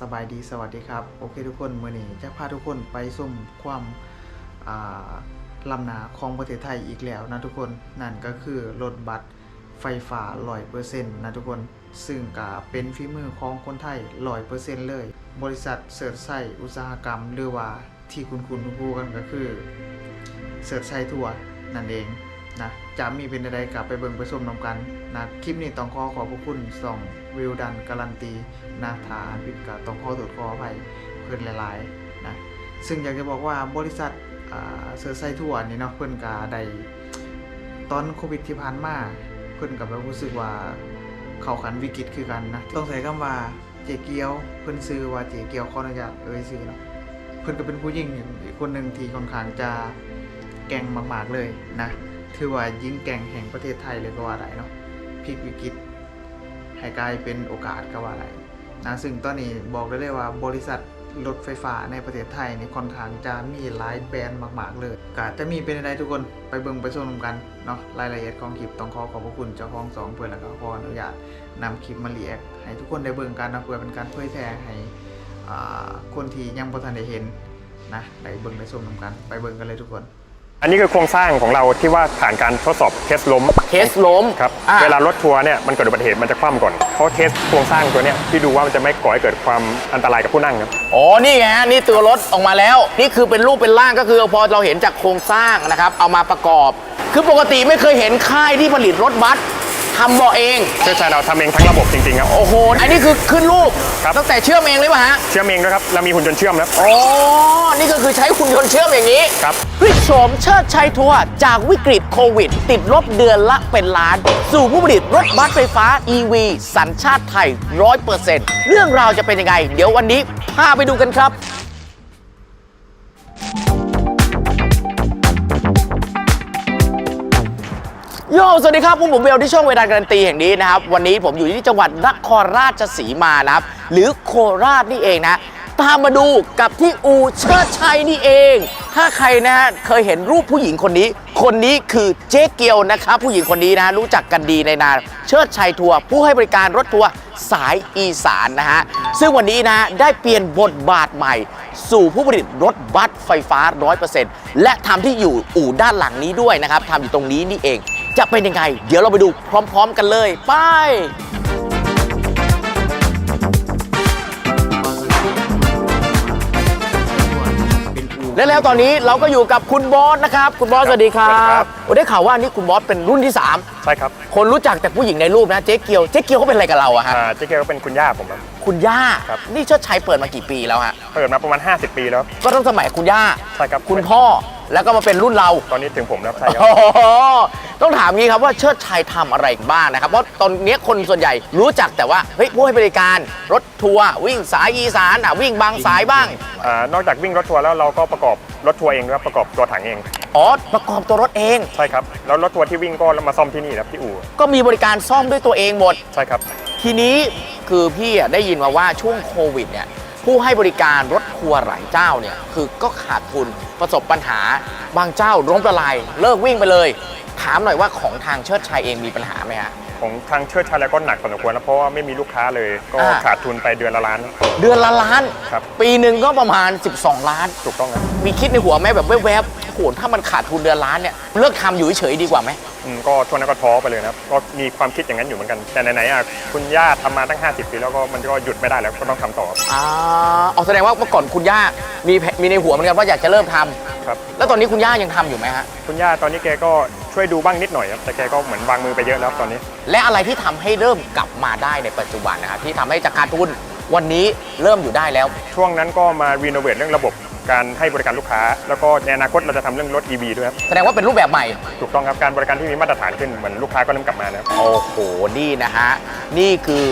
สบายดีสวัสดีครับ โอเคทุกคนเมื่อนี้จะพาทุกคนไปชมความอ่าลำหนาของประเทศไทยอีกแล้วนะทุกคนนั่นก็คือรถบัสไฟฟ้า100%นต์นะทุกคนซึ่งก็เป็นฝีมือของคนไทย100%เซ็นต์เลย บริษัทเสิร์ชไซอุตสาหกรรมหรือว่าที่คุณคุณรู้กันก็คือเสิร์ชไซทัวร์นั่นเอง นะจะมีเป็นใดกลับไปเบิ่งไปชมนำกันนะคลิปนี้ต้องขอขอบพระคุณส่องวิวดันการันตีนะฐานผิดกับต้องขอตรวจขออภัยเพื่อนหลายๆนะซึ่งอยากจะบอกว่าบริษัทเสิร์ไซทัวร์นี่เนาะเพื่อนกาได้ตอนโควิดที่ผ่านมาเพื่อนกับรู้สึกว่าเข้าขันวิกฤตคือกันนะต้องใช้คำว่าเจเกียวเพื่อนซื้อว่าเจเกียวขออนุญาตเอ่ยซื้อเนาะเพื่อนก็เป็นผู้หญิงคนหนึ่งที่ค่อนข้างจะแกงมาก ๆเลยนะ ถือว่ายิ่งแกร่งแห่งประเทศไทยเลยก็ว่าได้เนาะพลิกวิกฤตให้กลายเป็นโอกาสก็ว่าได้นะซึ่งตอนนี้บอกได้เลยว่าบริษัทรถไฟฟ้าในประเทศไทยนี่ค่อนข้างจะมีหลายแบรนด์มาก ๆ เลยก็จะมีเป็นอะไรทุกคนไปเบิ่งไปชมกันเนาะรายละเอียดของคลิปต้องขอขอบพระคุณเจ้าของสองเพื่อนแล้วก็ขออนุญาตนำคลิปมาเรียกให้ทุกคนได้เบิ่งกันนะเพื่อเป็นการเผยแพร่ให้คนที่ยังบ่ทันได้เห็นนะได้เบิ่งได้ชมกันไปเบิ่งกันเลยทุกคน อันนี้คือโครงสร้างของเราที่ว่าผ่านการทดสอบเทสล้มเทสล้มครับอะ เวลารถทัวร์เนี่ยมันเกิดอุบัติเหตุมันจะคว่ำก่อนเพราะเทสโครงสร้างตัวเนี้ยที่ดูว่ามันจะไม่ก่อให้เกิดความอันตรายกับผู้นั่งครับ อ๋อ นี่ไงฮะนี่ตัวรถออกมาแล้ว นี่คือเป็นรูปเป็นร่างก็คือพอเราเห็นจากโครงสร้างนะครับ เอามาประกอบ คือปกติไม่เคยเห็นค่ายที่ผลิตรถบัส ทำเบาะเองเชื่อใจเราทำเองทั้งระบบจริงๆครับ โอ้โห อันนี้คือขึ้นรูปครับ ตั้งแต่เชื่อมเองเลยป่ะฮะ เชื่อมเองด้วยครับ เรามีหุ่นยนต์เชื่อมนะครับอ๋อ นี่ก็คือใช้คุณยนต์เชื่อมอย่างนี้ครับ พลิกโฉมเชิดชัยทัวร์จากวิกฤตโควิด ติดลบเดือนละเป็นล้าน สู่ผู้ผลิตรถบัสไฟฟ้า EV สัญชาติไทย 100%เรื่องราวจะเป็นยังไง เดี๋ยววันนี้พาไปดูกันครับ โยสวัสดีครับผมผมเบลที่ช่องเวลาการันตีแห่งนี้นะครับ วันนี้ผมอยู่ที่จังหวัดนครราชสีมานะครับ หรือโคราชนี่เองนะ ตามมาดูกับที่อูเชิดชัยนี่เอง ถ้าใครนะฮะเคยเห็นรูปผู้หญิงคนนี้ คนนี้คือเจ๊เกียวนะครับ ผู้หญิงคนนี้นะรู้จักกันดีในนามเชิดชัยทัวร์ผู้ให้บริการรถทัวร์สายอีสานนะฮะ ซึ่งวันนี้นะได้เปลี่ยนบทบาทใหม่ สู่ผู้ผลิตรถบัสไฟฟ้า 100%และทำที่อยู่อู่ด้านหลังนี้ด้วยนะครับทำอยู่ตรงนี้นี่เอง จะเป็นยังไง เดี๋ยวเราไปดูพร้อมๆกันเลย ไปเป็นอูและแล้วตอนนี้เราก็อยู่กับคุณบอสนะครับ คุณบอสสวัสดีครัสวัสดีครับบ โอ้ได้ข่าวว่านี่คุณบอสเป็นรุ่นที่ใช่ครับ3คนรู้จักแต่ผู้หญิงในรูปนะเจ๊เกียวเจ๊เกียวเขาเป็นอะไรกับเราอะฮะอ่าเจ๊เกียวก็เป็นคุณย่าผมครับ คุณย่า ครับ นี่เชิดชัยเปิดมากี่ปีแล้วฮะเปิดมาประมาณ 50 ปีแล้ว ก็ตั้งสมัยคุณย่า ใช่ครับคุณพ่อ แล้วก็มาเป็นรุ่นเราตอนนี้ถึงผมแล้วใช่ครับโอ้โหต้องถามงี้ครับว่าเชิดชัยทำอะไรบ้างนะครับ เพราะตอนนี้คนส่วนใหญ่รู้จักแต่ว่าเฮ้ยผู้ให้บริการรถทัวร์วิ่งสายอีสานอะวิ่งบางสายบ้าง อ่านอกจากวิ่งรถทัวร์แล้วเราก็ประกอบรถทัวร์เองครับประกอบตัวถังเองอ๋อ ประกอบตัวรถเอง ใช่ครับแล้วรถทัวร์ที่วิ่งก็มาซ่อมที่นี่ครับที่อู่ก็มีบริการซ่อมด้วยตัวเองหมด ใช่ครับ ทีนี้คือพี่อะได้ยินมาว่าช่วงโควิดเนี่ย ผู้ให้บริการรถทัวร์หลายเจ้าเนี่ยคือก็ขาดทุนประสบปัญหาบางเจ้าล้มละลายเลิกวิ่งไปเลย ถามหน่อยว่าของทางเชิดชัยเองมีปัญหาไหมฮะของทางเชิดชัยแล้วก็หนักพอสมควรแล้วเพราะว่าไม่มีลูกค้าเลยก็อ่าขาดทุนไปเดือนละล้าน เดือนละล้าน ครับ ปีหนึ่งก็ประมาณ 12 ล้าน ถูกต้องครับมีคิดในหัวไหมแบบแวบๆโอ้โหถ้ามันขาดทุนเดือนล้านเนี่ยเลิกทำอยู่เฉยๆดีกว่าไหมอืม ก็ช่วงนั้นก็ท้อไปเลยนะครับก็มีความคิดอย่างนั้นอยู่เหมือนกัน แต่ไหนๆอะคุณย่าทำมาตั้ง 50 ปีแล้วก็มันก็หยุดไม่ได้แล้วก็ต้องทำต่ออ่าเอาแสดงว่าเมื่อก่อนคุณย่ามีแผมีในหัวเหมือนกันว่าอยากจะเริ่มทำครับแล้วตอนนี้คุณย่ายังทำอยู่ไหมฮะคุณย่าตอนนี้แกก็ช่วยดูบ้างนิดหน่อยครับแต่แกก็เหมือนวางมือไปเยอะแล้วตอนนี้ และอะไรที่ทำให้เริ่มกลับมาได้ในปัจจุบันนะครับที่ทำให้จากขาดทุนวันนี้เริ่มอยู่ได้แล้ว ช่วงนั้นก็มารีโนเวทเรื่องระบบ การให้บริการลูกค้า แล้วก็ในอนาคตเราจะทำเรื่องรถ EV ด้วยครับแสดงว่าเป็นรูปแบบใหม่ ถูกต้องครับการบริการที่มีมาตรฐานขึ้นเหมือนลูกค้าก็เริ่มกลับมานะครับ โอ้โห นี่นะฮะ นี่คือ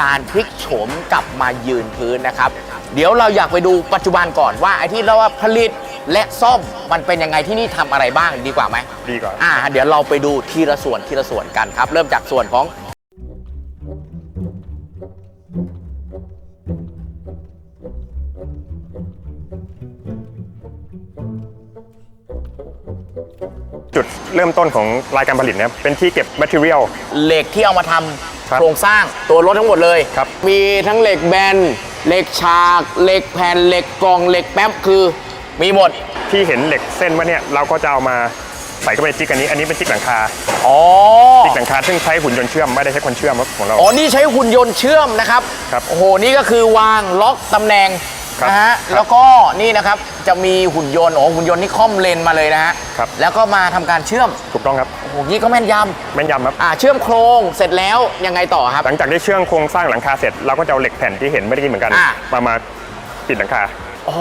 การพลิกโฉมกลับมายืนพื้นนะครับ เดี๋ยวเราอยากไปดูปัจจุบันก่อนว่าไอ้ที่เราว่าผลิตและซ่อมมันเป็นยังไงที่นี่ทำอะไรบ้างดีกว่าไหม ดีกว่า อ่า เดี๋ยวเราไปดูทีละส่วนทีละส่วนกันครับ เริ่มจากส่วนของ จุดเริ่มต้นของรายการผลิตเนี่ยเป็นที่เก็บ material เหล็กที่เอามาทครัำบโครงสร้างตัวรถทั้งหมดเลย ครับ มีทั้งเหล็กแบน เหล็กฉาก เหล็กแผ่น เหล็กกล่อง เหล็กแป๊บคือ มีหมด ที่เห็นเหล็กเส้นว่าเนี่ยเราก็จะเอามาใส่เข้าไปในจิกอันนี้ อันนี้เป็นจิกหลังคาอ๋อ จิกหลังคาซึ่งใช้หุ่นยนต์เชื่อมไม่ได้ใช้คนเชื่อมครับของเรา อ๋อ นี่ใช้หุ่นยนต์เชื่อมนะครับ ครับ โอ้โห นี่ก็คือวางล็อกตำแหน่ง ครับนะฮะครับแล้วก็นี่นะครับจะมีหุ่นยนต์โอ้หุ่นยนต์นี่ค่อมเลนมาเลยนะฮะครับ แล้วก็มาทำการเชื่อมถูกต้องครับ โอ้โหนี่ก็แม่นยแม่นยำครับำอ่าเชื่อมโครงเสร็จแล้วยังไงต่อครับ หลังจากได้เชื่อมโครงสร้างหลังคาเสร็จเราก็จะเอาเหล็กแผ่นที่เห็นไม่ได้ยินเหมือนกัน อะ มามาปิดหลังคาอ๋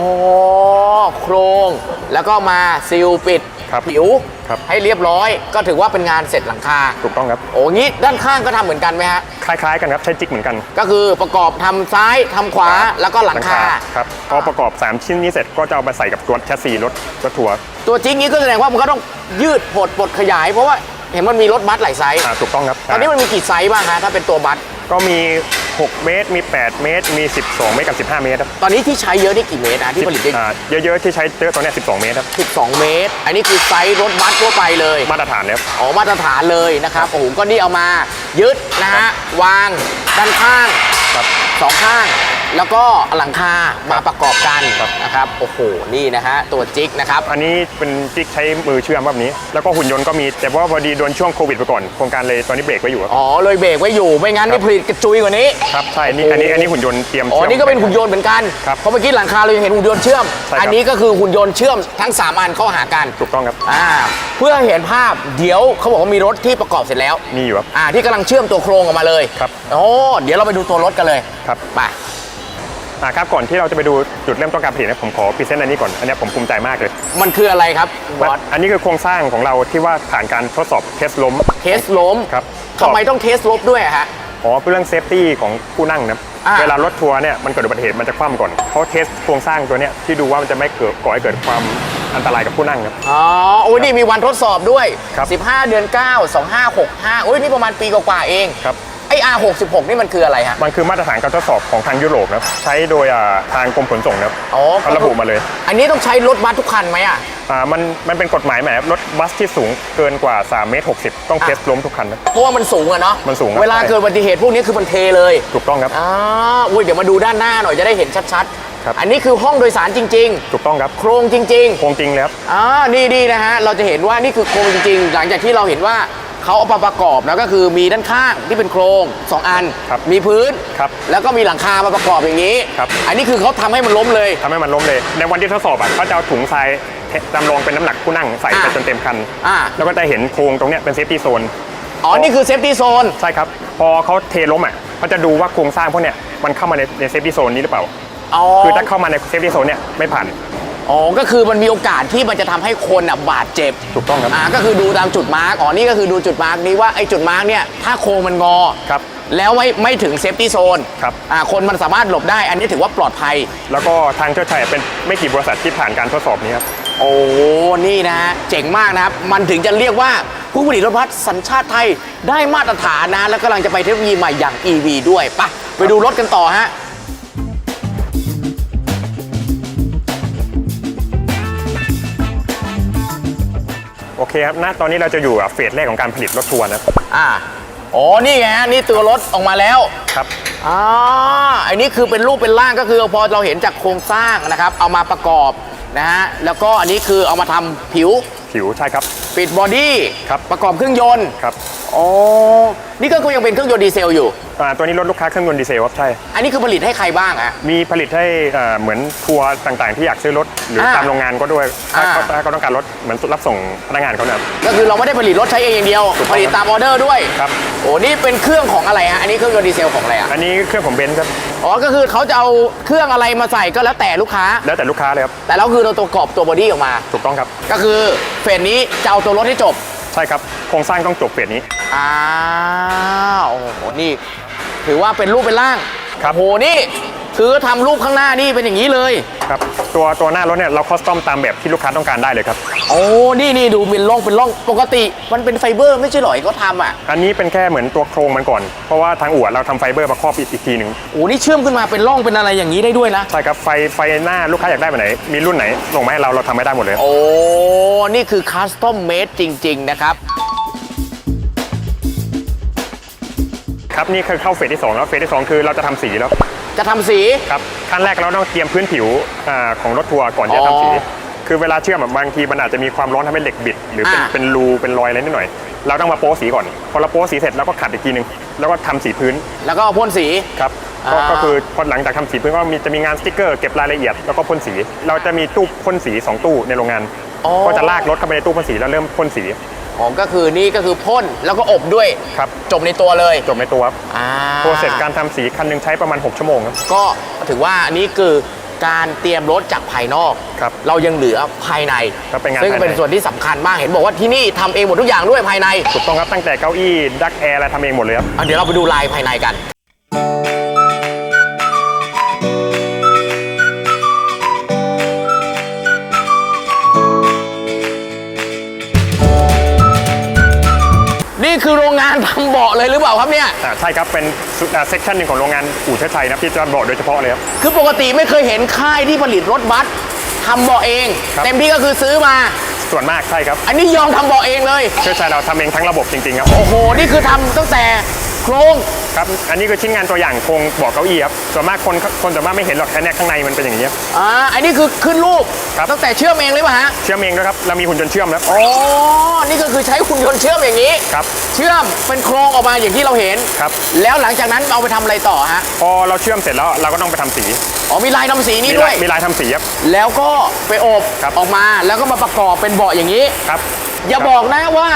อโครง แล้วก็มาซีลปิดครับผิว ครับ ให้เรียบร้อยก็ถือว่าเป็นงานเสร็จหลังคา ถูกต้องครับ โอ้งี้ด้านข้างก็ทำเหมือนกันไหมฮะ คล้ายๆ กันครับใช้จิกเหมือนกันก็คือประกอบทำซ้ายทำขวาแล้วก็หลังคา ครับพอประกอบ 3 ชิ้นนี้เสร็จก็จะเอามาใส่กับตัวแชสซีรถรถทัวร์ตัวจริงนี้ก็แสดงว่ามันก็ต้องยืดหดปลดขยาย เพราะว่าเห็นมันมีรถบัสหลายไซส์อ่าถูกต้องครับตอนนี้มันมีกี่ไซส์บ้างฮะถ้าเป็นตัวบัสก็มี 6 เมตร มี 8 เมตร มี 12 เมตรกับ 15 เมตรครับตอนนี้ที่ใช้เยอะนี่กี่เมตรนะที่ผลิตได้อ่าเยอะๆที่ใช้เยอะตอนเนี้ย12 เมตรครับ 12 เมตร อันนี้คือไซส์รถบัสทั่วไปเลย มาตรฐานเลยครับ อ๋อมาตรฐานเลยนะครับโอ้โหก็นี่เอามายึดนะฮะวางด้านข้างครับ สองข้าง แล้วก็หลังคามาประกอบกันครับ นะครับโอ้โหนี่นะฮะตัวจิกนะครับ อันนี้เป็นจิกใช้มือเชื่อมแบบนี้ แล้วก็หุ่นยนต์ก็มี แต่ว่าพอดีโดนช่วงโควิดไปก่อน โครงการเลยตอนนี้เบรกไว้อยู่ครับ อ๋อเลยเบรกไว้อยู่ไม่งั้นครันี่บผลิตกระจุยกว่านี้ ครับใช่นี่อันนี้อันนี้หุ่นยนต์เตรียมอ๋อชื่ม นี่ก็เป็นหุ่นยนต์เหมือนกัน ครับเพราะเมื่อกี้หลังคาเรายังเห็นหุ่นยนต์เชื่อม ใช่ครับ อันนี้ก็คือหุ่นยนต์เชื่อมทั้ง 3 อันเข้าหากันถูกต้องครับ อ่าเพื่อให้เห็นภาพเดี๋ยวเขาบอกว่ามีรถที่ประกอบเสร็จแล้ว มีอยู่ครับ อ่าที่กำลังเชื่อมตัวโครงออกมาเลยครับโอ้เดี๋ยวเราไปดูตัวรถกันเลยครับ ไป อ่าครับก่อนที่เราจะไปดูจุดเริ่มต้นการผลิตนะผมขอพรีเซนต์อันนี้ก่อนอันเนี้ยผมภูมิใจมากเลยมันคืออะไรครับบอสอันนี้คือโครงสร้างของเราที่ว่าผ่านการทดสอบเทสล้มเทสล้มครับทำไมต้องเทสลบด้วยอะฮะอ๋อเป็นเรื่องเซฟตี้ของผู้นั่งนะอ่าเวลารถทัวร์เนี่ยมันเกิดอุบัติเหตุมันจะคว่ำก่อนเขาเทสโครงสร้างตัวเนี้ยที่ดูว่ามันจะไม่เกิดก่อให้เกิดความอันตรายกับผู้นั่งครับ อ๋อ โอ้ยนี่มีวันทดสอบด้วยครับ15 เดือน 9 2565 โอ้ยนี่ประมาณปีกว่าๆเองครับไอ้ R66 นี่มันคืออะไรฮะ มันคือมาตรฐานการทดสอบของทางยุโรปนะครับใช้โดยอ่าทางกรมขนส่งนะครับอ๋อ เขาระบุมาเลยอันนี้ต้องใช้รถบัสทุกคันไหมอะ อ่ามันมันเป็นกฎหมายแหมรถบัสที่สูงเกินกว่า3เมตร60 ต้องเทสล้มทุกคันนะ เพราะว่ามันสูงอะเนาะมันสูงครับ เวลาเกิดอุบัติเหตุพวกนี้คือมันเทเลยถูกต้องครับ อ่าอุ้ยเดี๋ยวมาดูด้านหน้าหน่อยจะได้เห็นชัดครับ ๆ อันนี้คือห้องโดยสารจริง ถูกต้องครับๆ โครงจริงโครงจริงเลยครับๆอ่านี่นี่นะฮะ เราจะเห็นว่านี่คือโครงจริงๆ หลังจากที่เราเห็นว่า เขาเอามาประกอบแล้วก็คือมีด้านข้างที่เป็นโครงสองอัน ครับมีพื้น ครับแล้วก็มีหลังคามาประกอบอย่างนี้ ครับ อันนี้คือเขาทำให้มันล้มเลย ทำให้มันล้มเลย ในวันที่ทดสอบอะเขาจะเอาถุงทรายจำลองเป็นน้ำหนักผู้นั่งใส่ไปอ่าจนเต็มคัน อ่า แล้วก็จะเห็นโครงตรงเนี้ยเป็นเซฟตี้โซน อ๋อ นี่คือเซฟตี้โซน ใช่ครับ พอเขาเทล้มอะเขาจะดูว่าโครงสร้างพวกเนี้ยมันเข้ามาในในเซฟตี้โซนนี้หรือเปล่า อ๋อ คือถ้าเข้ามาในเซฟตี้โซนเนี่ยไม่ผ่าน อ๋อ ก็คือมันมีโอกาสที่มันจะทำให้คนอะบาดเจ็บ ถูกต้องครับ อ่าก็คือดูตามจุดมาร์กอ๋อ นี่ก็คือดูจุดมาร์กนี้ว่าไอ้จุดมาร์กเนี่ย ถ้าโครงมันงอ ครับ แล้วไม่ไม่ถึงเซฟตี้โซนครับ อ่า คนมันสามารถหลบได้ อันนี้ถือว่าปลอดภัย แล้วก็ทางเจ้าชายเป็นไม่กี่บริษัทที่ผ่านการทดสอบนี้ครับ โอ้ นี่นะฮะ เจ๋งมากนะครับ มันถึงจะเรียกว่าผู้ผลิตรถบัสสัญชาติไทยได้มาตรฐานนะ แล้วกำลังจะไปเทคโนโลยีใหม่อย่าง EV ด้วยไปะไปดูรถกันต่อฮะ อเคครับณตอนนี้เราจะอยู่กับเฟสแรกของการผลิตรถทัวร์นะครับอ่าอ๋อนี่ไงฮะนี่ตัวรถออกมาแล้วครับอ่าอันนี้คือเป็นรูปเป็นร่างก็คือพอเราเห็นจากโครงสร้างนะครับ เอามาประกอบนะฮะแล้วก็อันนี้คือเอามาทำผิว ผิวใช่ครับ ปิดบอดี้ครับ ประกอบเครื่องยนต์ครับ อ๋อ นี่ก็ยังเป็นเครื่องยนต์ดีเซลอยู่ อ่าตัวนี้รถลูกค้าเครื่องยนต์ดีเซลครับใช่ อันนี้คือผลิตให้ใครบ้างอะ มีผลิตให้เอ่อเหมือนทัวร์ต่างๆ ที่อยากซื้อรถ หรืออาตามโรงงานก็ด้วยถ้าอ่า เขาถ้าเขาต้องการรถเหมือนรับส่งพนักงานเขาเนี่ย ก็คือเราไม่ได้ผลิตรถใช้เองอย่างเดียว ถูกต้องผลิตตามออเดอร์ด้วยครับ โอ้นี่เป็นเครื่องของอะไรฮะ อันนี้เครื่องยนต์ดีเซลของอะไรอะอันนี้เครื่องผมเบนซ์ครับ อ๋อ ก็คือเขาจะเอาเครื่องอะไรมาใส่ก็แล้วแต่ลูกค้า แล้วแต่ลูกค้าเลยครับ แต่เราคือเราตัวประกอบตัวบอดี้ออกมา ถูกต้องครับ ก็คือเฟสนี้จะเอาตัวรถให้จบ ใช่ครับ โครงสร้างต้องจบเฟสนี้ อ้าวโอ้โหนี่ ถือว่าเป็นรูปเป็นร่างครับ โอ้โหนี่ คือทำรูปข้างหน้านี่เป็นอย่างนี้เลย ครับตัวตัวหน้ารถเนี่ยเราคอสตอมตามแบบที่ลูกค้าต้องการได้เลยครับ โอ้ นี่นี่ดูเป็นร่องเป็นร่องปกติ มันเป็นไฟเบอร์ไม่ใช่เหรอก็ทำอะอันนี้เป็นแค่เหมือนตัวโครงมันก่อน เพราะว่าทางอู่เราทำไฟเบอร์มาครอบอีกอีกทีหนึ่งโอ้นี่เชื่อมขึ้นมาเป็นร่องเป็นอะไรอย่างนี้ได้ด้วยนะ ใช่ครับไฟไฟหน้าลูกค้าอยากได้แบบไหน มีรุ่นไหนส่งมาให้เราเราทำให้ได้หมดเลย โอ้ นี่คือคัสตอมเมดจริง ๆ นะครับ ครับนี่คือเข้าเฟสที่2แล้วเฟสที่2คือเราจะทำสีแล้ว จะทำสี ครับขั้นแรกเราต้องเตรียมพื้นผิวอ่าของรถทัวร์ก่อนที่จะทำสี อ๋อคือเวลาเชื่อมอะบางทีมันอาจจะมีความร้อนทำให้เหล็กบิด หรือเป็นอ่า เป็นรูเป็นรอยอะไรนิดหน่อย เราต้องมาโป๊สีก่อน พอเราโป๊สีเสร็จเราก็ขัดอีกทีหนึง แล้วก็ทำสีพื้นแล้วก็พ่นสี ครับก็อ่า ก็คือพอหลังจากทำสีพื้นก็มีจะมีงานสติ๊กเกอร์เก็บรายละเอียดแล้วก็พ่นสี เราจะมีตู้พ่นสีสองตู้ในโรงงาน อ๋อก็จะลากรถเข้าไปในตู้พ่นสีแล้วเริ่มพ่นสี อ๋อก็คือนี่ก็คือพ่นแล้วก็อบด้วยครับ จบในตัวเลยจบในตัวครับอ่าโปรเซสการทำสีคันหนึงใช้ประมาณ 6 ชั่วโมงครับ ก็ถือว่านี่คือการเตรียมรถจากภายนอก ครับเรายังเหลือภายในครับเป็นงานซึ่งภายใน เป็นส่วนที่สำคัญมากเห็นบอกว่าที่นี่ทำเองหมดทุกอย่างด้วยภายในถูกต้องครับตั้งแต่เก้าอี้ดักแอร์อะไรทำเองหมดเลยครับ อะเดี๋ยวเราไปดูลายภายในกันนี่านทำเบาะเลยหรือเปล่าครับเนี่ยอ่าใช่ครับ เป็นเซกชันหนึ่งของโรงงานอู่เชิดชัยนะครับที่จะบอกโดยเฉพาะเลยครับ คือปกติไม่เคยเห็นค่ายที่ผลิตรถบัสทำเบาะเอง ครับ เต็มที่ก็คือซื้อมา ส่วนมากใช่ครับอันนี้ยอมทำเบาะเองเลย เชิดชัยเราทำเองทั้งระบบจริงๆครับ โอ้โห นี่คือทำตั้งแต่ โครงครับ อันนี้คือชิ้นงานตัวอย่างโครงเบอกเก้าอี้ครับส่วนมากคนคนส่วนมากไม่เห็นหรอกแค่เนี้ข้างในมันเป็นอย่างนี้ครับ อ่าอันนี้คือขึ้นรูปครับ ตั้งแต่เชื่อมเองเลยป่ะฮะเชื่อมเองด้วยครับ เรามีหุ่นยนต์เชื่อมแล้ว อ๋อนี่ก็คือใช้หุ่นยนต์เชื่อมอย่างนี้ ครับ เชื่อมเป็นโครงออกมาอย่างที่เราเห็น ครับ แล้วหลังจากนั้นเอาไปทำอะไรต่อฮะ พอเราเชื่อมเสร็จแล้วเราก็ต้องไปทำสีอ๋อมีลายทำสีนี่มีด้ลาวยย มีลายทำสีครับ แล้วก็ไปอบครับ ออกมาแล้วก็มาประกอบเป็นเบาะอย่างนี้ ครับ อย่าบอกนะว่า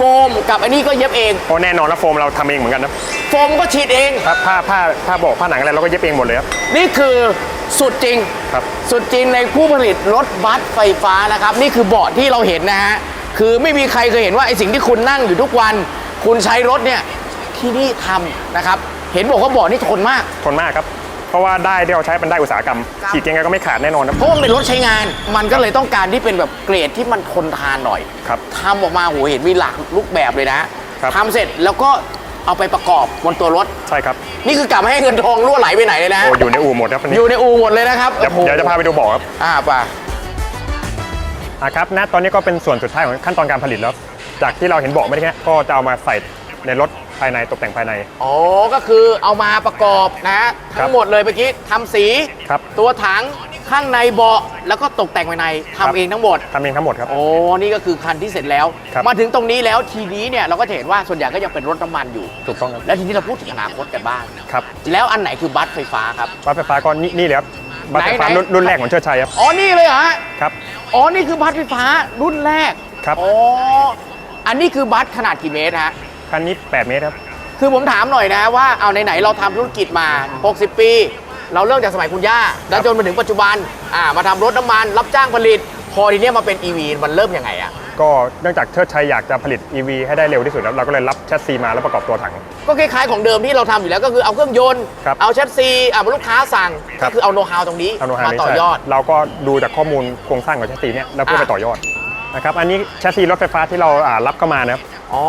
โฟมกับอันนี้ก็เย็บเองเพราะแน่นอนแล้วโฟมเราทำเองเหมือนกันนะโฟมก็ฉีดเอง ครับผ้าผ้าผ้าเบอกผ้าหนังอะไรเราก็เย็บเองหมดเลยครับ นี่คือสุดจริง ครับ สุดจริงในผู้ผลิตรถบัสไฟฟ้านะครับ นี่คือเบาะที่เราเห็นนะฮะ คือไม่มีใครเคยเห็นว่าไอสิ่งที่คุณนั่งอยู่ทุกวัน คุณใช้รถเนี่ยที่นี่ทำนะครับ เห็นบอกว่าเบาะนี่ทนมาก ทนมากครับ เพราะว่าได้ที่เราใช้เป็นได้อุตสาหกรรมครับ ฉีดยังไงก็ไม่ขาดแน่นอนครับเพราะว่ามันเป็นรถใช้งาน มันก็เลยต้องการที่เป็นแบบเกรดที่มันทนทานหน่อยครับ ทำออกมาโหเห็นมีหลากรูปแบบเลยนะครับ ทำเสร็จแล้วก็เอาไปประกอบบนตัวรถ ใช่ครับนี่คือกลับไม่ให้เงินทองรั่วไหลไปไหนเลยนะ โอ้อยู่ในอู่หมดครับอันอนี้ยู่ในอู่หมดเลยนะครับเดี๋ยวโอ้โหเดี๋ยวจะพาไปดูเบอกครับอ่าป่ะ อะครับณตอนนี้ก็เป็นส่วนสุดท้ายของขั้นตอนการผลิตแล้ว จากที่เราเห็นเบอกไม่ได้แค่ก็จะเอามาใส่ในรถ ภายในตกแต่งภายใน อ๋อ ก็คือเอามาประกอบนะครัทั้บงหมดเลยเมื่อกี้ทำสี ครับ ตัวถังข้างในเบาะแล้วก็ตกแต่งภายในครับทำเองทั้งหมด ทำเองทั้งหมดครับ โอ้ นี่ก็คือคันที่เสร็จแล้ว ครับ มาถึงตรงนี้แล้วทีนี้เนี่ยเราก็จะเห็นว่าส่วนใหญ่ก็ยังเป็นรถน้ำมันอยู่ ถูกต้องครับ แล้วทีนี้เราพูดถึงอนาคตกันบ้าง ครับแล้วอันไหนคือบัสไฟฟ้าครับ บัสไฟฟ้าก็นี่นี่เลยครับบัสไฟฟ้าไหนๆรุ่นรุ่นแรกของเชิดชัยครับ อ๋อ นี่เลยเหรอฮะ ครับ อ๋อ นี่คือบัสไฟฟ้ารุ่นแรกครับ อ๋อ อันนี้คือบัสขนาดกี่เมตรฮะ คันนี้ 8 เมตรครับ คือผมถามหน่อยนะว่าเอาไหนๆเราทำธุรกิจมา 60 ปี เราเริ่มจากสมัยคุณย่าแล้วจนมาถึงปัจจุบันอ่ามาทำรถน้ำมัน รับจ้างผลิต พอทีเนี้ยมาเป็น EV มันเริ่มยังไงอะก็เนื่องจากเชิดชัยอยากจะผลิต EV ให้ได้เร็วที่สุดครับเราก็เลยรับแชสซีมาแล้วประกอบตัวถัง ก็คล้ายๆของเดิมที่เราทำอยู่แล้วก็คือเอาเครื่องยนต์ ครับเอาแชสซีอ่าลูกค้าสั่งครัก็บ คือเอาโน้ตฮาวตรงนี้ เอาโนฮามานี้ต่อใช่ยอด เราก็ดูจากข้อมูลโครงสร้างของแชสซีเนี่ยแล้วเพื่อไปอะ ต่อยอดนะครับอันนี้แชสซีรถไฟฟ้าที่เราอ่ารับเข้ามานะครับ อ๋อ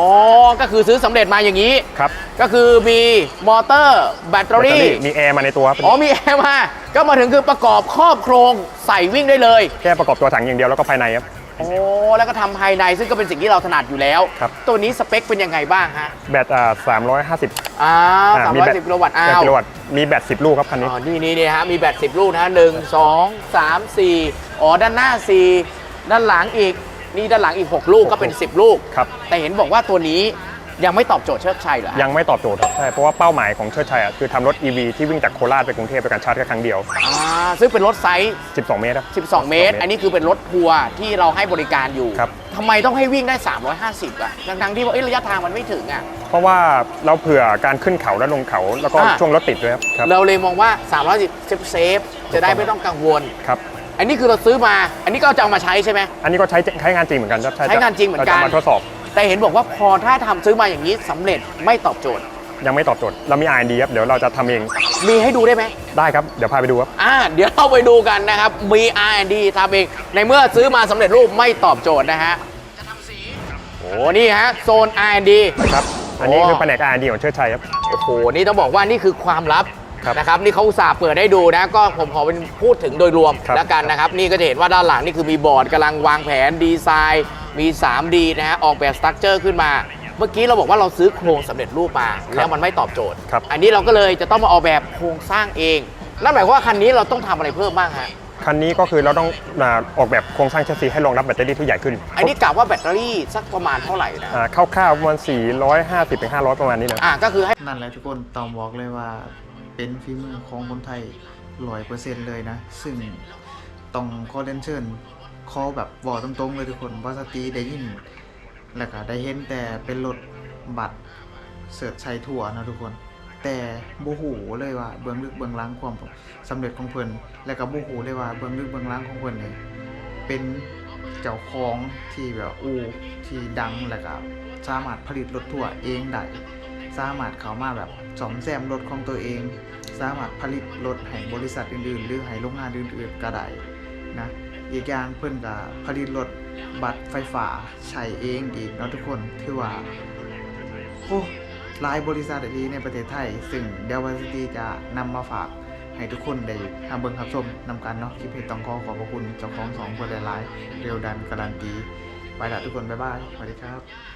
ก็คือซื้อสำเร็จมาอย่างนี้ ครับก็คือมีมอเตอร์แบตเตอรี่ มีแอร์มาในตัวครับอ๋อมีแอร์มา ก็มาถึงคือประกอบครอบโครงใส่วิ่งได้เลย แค่ประกอบตัวถังอย่างเดียวแล้วก็ภายในครับโอ้แล้วก็ทำภายในซึ่งก็เป็นสิ่งที่เราถนัดอยู่แล้วครับตัวนี้สเปคเป็นยังไงบ้างฮะ แบตอ่า350อ้าวอ่าสามมีร้อยแบตสิบกิโลวัตต์อ้าแบตวกิโลวัตต์มีแบต10ลูกครับคันนี้อ๋อนี่นี่นี่ฮะมีแบตสิบลูกนะฮะหนึ่งสองสามสี่อ๋อด้านหน้าสี่ด้านหลังอีก นี่ด้านหลังอีก 6 ลูกก็เป็น 10 ลูก ครับ แต่เห็นบอกว่าตัวนี้ยังไม่ตอบโจทย์เชิดชัยเหรอฮะยังไม่ตอบโจทย์ครับใช่เพราะว่าเป้าหมายของเชิดชัยอะคือทำรถ EV ที่วิ่งจากโคราชไปกรุงเทพไปการชาร์จแค่ครั้งเดียว อ่าซึ่งเป็นรถไซส์ 12 เมตรครับ 12 เมตร อันนี้คือเป็นรถทัวร์ที่เราให้บริการอยู่ครับ ทำไมต้องให้วิ่งได้ 350 อะทั้งๆที่ว่าเอ้ยระยะทางมันไม่ถึงอะ เพราะว่าเราเผื่อการขึ้นเขาและลงเขาแล้วก็อ่า ช่วงรถติดด้วยครับ ครับ เราเลยมองว่า 310เซฟเซฟๆจะได้ไม่ต้องกังวล ครับ อันนี้คือเราซื้อมา อันนี้ก็จะเอามาใช้ใช่ไหม อันนี้ก็ใช้ใช้งานจริงเหมือนกันครับใช้งานจริงเหมือนกัน ราจะมาทดสอบ แต่เห็นบอกว่าพอถ้าทำซื้อมาอย่างนี้สำเร็จไม่ตอบโจทย์ ยังไม่ตอบโจทย์ เรามี R&D ครับ เดี๋ยวเราจะทำเอง มีให้ดูได้ไหม ได้ครับ เดี๋ยวพาไปดูครับ อ่าเดี๋ยวเราไปดูกันนะครับ มี R&D ทำเอง ในเมื่อซื้อมาสำเร็จรูปไม่ตอบโจทย์นะฮะ จะทำสี โอ้นี่ฮะ โซน R&D ครับ อันนี้โอ้คือแผนก R&D ของเชิดชัยครับ โอ้โห นี่ต้องบอกว่านี่คือความลับ ครับนะครับนี่เขาอุตส่าห์เปิดให้ดูนะก็ผมขอเป็นพูดถึงโดยรวมครับแล้วกันนะครับ นี่ก็จะเห็นว่าด้านหลังนี่คือมีบอร์ดกำลังวางแผนดีไซน์มี 3D นะฮะออกแบบสตั๊กเจอร์ขึ้นมา เมื่อกี้เราบอกว่าเราซื้อโครงสำเร็จรูปมาแล้วมันไม่ตอบโจทย์ ครับ อันนี้เราก็เลยจะต้องมาออกแบบโครงสร้างเองนั่นหมายความว่าคันนี้เราต้องทำอะไรเพิ่มบ้างฮะคันนี้ก็คือเราต้องอ่าออกแบบโครงสร้างแชสซีให้รองรับแบตเตอรี่ที่ใหญ่ขึ้นอันนี้กะว่าแบตเตอรี่สักประมาณเท่าไหร่นะอ่าคร่าวๆประมาณ450ถึง500 ประมาณนี้นะ อ่าก็คือให้ นั่นแหละทุกคนต้องบอกเลยว่า เป็นฝีมือของคนไทยร้อยเปอร์เซ็นต์เลยนะ ซึ่งต้องขอเรียนเชิญขอแบบบอกตรงๆเลยทุกคนว่าสตีได้ยิน แล้วก็ได้เห็นแต่เป็นรถบัตรเสิร์ชชัยทั่วนะทุกคน แต่บูหูเลยว่าเบื้องลึกเบื้องหลังความสำเร็จของเพิ่นแล้วก็บูหูเลยว่าเบื้องลึกเบื้องหลังของเพิ่นเนี่ยเป็นเจ้าของที่แบบอูที่ดังแล้วก็สามารถผลิตรถทั่วเองได้ สามารถเข้ามาแบบสมแซมรถของตัวเอง สามารถผลิตรถให้บริษัทอื่นๆ หรือให้โรงงานอื่นๆก็ได้นะอีกอย่างเพิ่นก็ผลิตรถบัตรไฟฟ้าใช้เองอีกเนาะทุกคนถือว่าโอ้หลายบริษัทดีในประเทศไทย ซึ่งเดลวัซิตี้จะนำมาฝากให้ทุกคนได้ทำเบิ่งทับชมนำกันเนาะคลิปเพจต้องขอขอบพระคุณเจ้าของสองคนหลายๆเร็วดันการันตี ไปละทุกคน บ๊ายบาย สวัสดีครับ